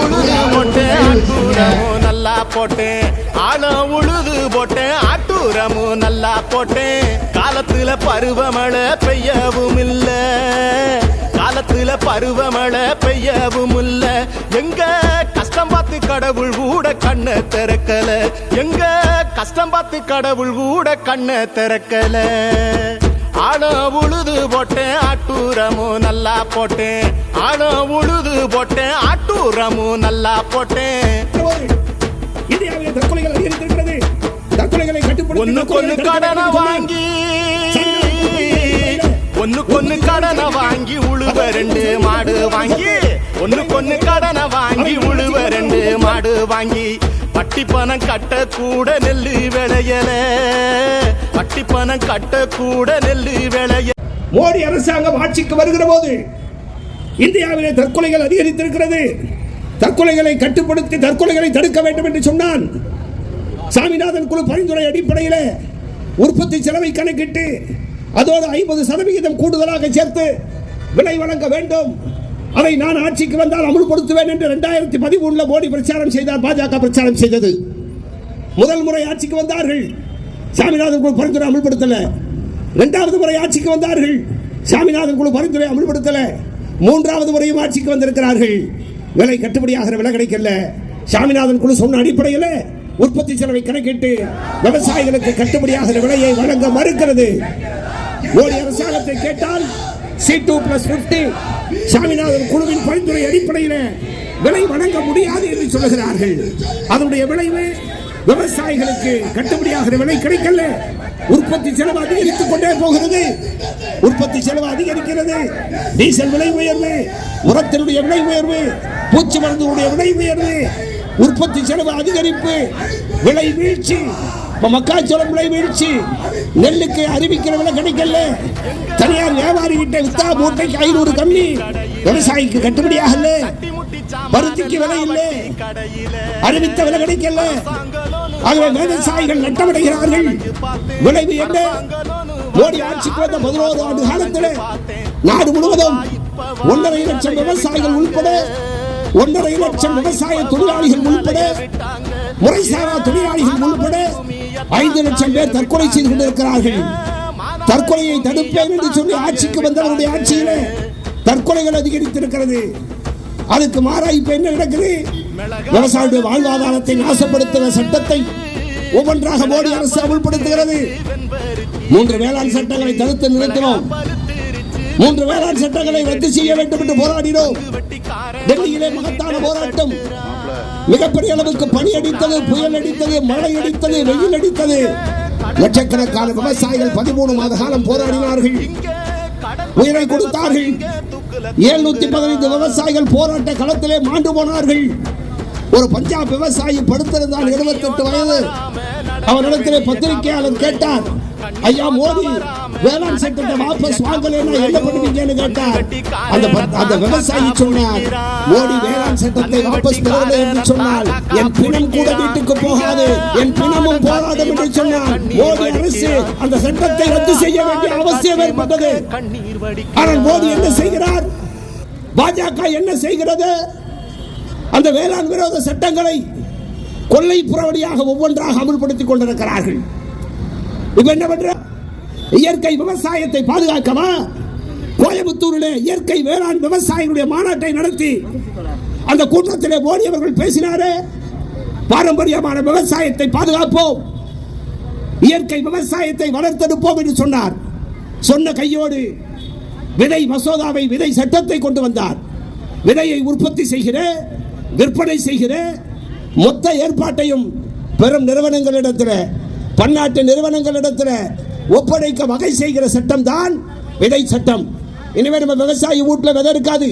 உழுது போட்டேன் நல்லா போட்டேன். ஆன உழுது போட்டேன் ஆட்டூரமும் நல்லா போட்டேன். காலத்துல பருவமழை பெய்யவும் இல்ல காலத்துல பருவமழை பெய்யவும் இல்ல எங்க கஷ்டம் பார்த்து கடவுள் கூட கண்ணை திறக்கல. எங்க கஷ்டம் பார்த்து கடவுள் கூட கண்ணை திறக்கல. ஆனா உழுது போட்டேன் ஆட்டூரமும் நல்லா போட்டேன். ஆனா உழுது போட்டேன் ஆட்டூரமும் நல்லா போட்டேன். இந்தியாவிலே தற்கொலைகள் அதிகரித்திருக்கிறது. தற்கொலைகளை கட்டுப்படுத்த ஒண்ணுக்கு ஒண்ணு கடனை வாங்கி ஒண்ணுக்கு ஒண்ணு கடனை வாங்கி உழுவ ரெண்டு மாடு வாங்கி. ஒண்ணுக்கு ஒண்ணு கடனை வாங்கி உழுவ ரெண்டு மாடு வாங்கி. வட்டி பணம் கட்ட கூட நெல்லு விளையல. வட்டி பணம் கட்ட கூட நெல்லு விளைய மோடி அரசாங்கம் ஆட்சிக்கு வருகிற போது இந்தியாவிலே தற்கொலைகள் அதிகரித்திருக்கிறது. தற்கொலைகளை கட்டுப்படுத்தி தற்கொலைகளை தடுக்க வேண்டும் என்று சொன்னான். சாமிநாதன் குழு பரிந்துரை அடிப்படையில் உற்பத்தி செலவை கணக்கிட்டு அதோடு ஐம்பது சதவிகிதம் கூடுதலாக சேர்த்து விலை வழங்க வேண்டும். அதை நான் ஆட்சிக்கு வந்தால் அமுல்படுத்துவேன் என்று ரெண்டாயிரத்தி பதிமூணுல மோடி பிரச்சாரம் செய்தார் பாஜக பிரச்சாரம் செய்தது. முதல் முறை ஆட்சிக்கு வந்தார்கள். சாமிநாதன் குழு பரிந்துரை அமுல்படுத்தலை. இரண்டாவது முறை ஆட்சிக்கு வந்தார்கள். சாமிநாதன் குழு பரிந்துரை அமல்படுத்தல. மூன்றாவது முறையும் ஆட்சிக்கு வந்திருக்கிறார்கள். விலை கட்டுப்படியாகிற விலை கிடைக்கல. சாமிநாதன் குழு சொன்ன அடிப்படையில் உற்பத்தி செலவை கணக்கிட்டு விவசாயிகளுக்கு கட்டுப்படியாகிற விலையை வழங்க மறுக்கிறது. மோடி அரசாங்கத்தை கேட்டால் C two plus fifty Swaminathan குழுவின் பரிந்துரை அடிப்படையில் விலை வழங்க முடியாது என்று சொல்லுகிறார்கள். அதனுடைய விளைவு விவசாயிகளுக்கு கட்டுப்படியாகிற விலை கிடைக்கல. உற்பத்தி செலவு அதிகரித்துக் கொண்டே போகிறது. உற்பத்தி செலவு அதிகரிக்கிறது. டீசல் விலை உயர்வு உரத்தினுடைய விலை உயர்வு பூச்சி மருந்துடைய விலை உயர்வு உற்பத்தி செலவு அதிகரிப்பு விலை வீழ்ச்சி இப்போ மக்காச்சோளம் விலை வீழ்ச்சி நெல்லுக்கு அறிவிக்கிற விலை கிடைக்கல. தனியார் வியாபாரி கிட்ட வித்தா மூட்டைக்கு ஐநூறு கம்மி. விவசாயிக்கு கட்டுப்படியாகல பருத்திக்கு விலை இல்லை. அறிவித்த விலை கிடைக்கல. ஆகவே விவசாயிகள் நட்டமடைகிறார்கள். விளைவு என்ன? மோடி ஆட்சிக்கு வந்த பதினோரு ஆண்டு காலத்தில் நாடு முழுவதும் ஒன்றரை லட்சம் விவசாயிகள் உள்பட ஒன்றரை லட்சம் விவசாய தொழிலாளிகள் உள்பட முறைசாரா தொழிலாளிகள் உள்பட ஐந்து லட்சம் பேர் தற்கொலை செய்து கொண்டிருக்கிறார்கள். தற்கொலையை தடுப்பேன் என்று சொல்லி ஆட்சிக்கு வந்தவருடைய ஆட்சியில தற்கொலைகள் அதிகரித்திருக்கிறது. அதுக்கு மாறா இப்ப என்ன நடக்குது? விவசாயிகளுடைய வாழ்வாதாரத்தை நாசப்படுத்துகிற சட்டத்தை ஒவ்வொன்றாக மோடி அரசு அமுல்படுத்துகிறது. மூன்று வேளாண் சட்டங்களை தடுத்து நிறுத்தினோம். மூன்று வேளாண் சட்டங்களை ரத்து செய்ய வேண்டும் என்று போராடினோம். டெல்லியிலே மகத்தான போராட்டம். மிகப்பெரிய அளவுக்கு பனி அடித்தது புயல் அடித்தது மழை அடித்தது வெயில் அடித்தது. லட்சக்கணக்கான விவசாயிகள் பதிமூணு மாத காலம் போராடினார்கள். உயிரை கொடுத்தார்கள். எழுநூத்தி பதினைந்து விவசாயிகள் போராட்ட களத்திலே மாண்டு போனார்கள். ஒரு பஞ்சாப் விவசாயி படுத்திருந்தால் இருபத்தி எட்டு வயது. அவரிடத்திலே பத்திரிகையாளர் கேட்டார் ஐயா மோடி வேளாண் சட்டத்தை வாபஸ் வாங்கலைன்னா என்ன பண்ணுவீங்கன்னு கேட்டார் அந்த அந்த விவசாயி சொன்னார் மோடி வேளாண் சட்டத்தை வாபஸ் பெறவில்லை என்று சொன்னால் என் பிணம் கூட வீட்டுக்கு போகாது என் பிணமும் போராடும் என்று சொன்னார் மோடி அரசு அந்த சட்டத்தை ரத்து செய்ய வேண்டிய அவசியம் ஏற்பட்டது. ஆனால் மோடி என்ன செய்கிறார்? பாஜக என்ன செய்கிறது? அந்த வேளாண் விரோத சட்டங்களை கொள்ளை புறவடியாக ஒவ்வொன்றாக அமுல்படுத்திக் கொண்டிருக்கிறார்கள். இப்ப என்ன பண்ற? இயற்கை விவசாயத்தை பாதுகாக்கவா? கோயம்புத்தூரில் இயற்கை வேளாண் விவசாயிகளுடைய மாநாட்டை நடத்தி அந்த கூட்டத்திலே மோடி அவர்கள் பேசினாரே பாரம்பரியமான விவசாயத்தை பாதுகாப்போம் இயற்கை விவசாயத்தை வளர்த்தெடுப்போம் என்று சொன்னார். சொன்ன கையோடு விதை மசோதாவை விதை சட்டத்தை கொண்டு வந்தார். விதையை உற்பத்தி செய்கிற விற்பனை செய்கிற மொத்த ஏற்பாட்டையும் பெரும் நிறுவனங்களிடத்தில் பன்னாட்டு நிறுவனங்களிடத்தில் ஒப்படைக்க வகை செய்கிற சட்டம் தான் விதை சட்டம். இனிமேல் நம்ம விவசாயி வீட்டில் விதை இருக்காது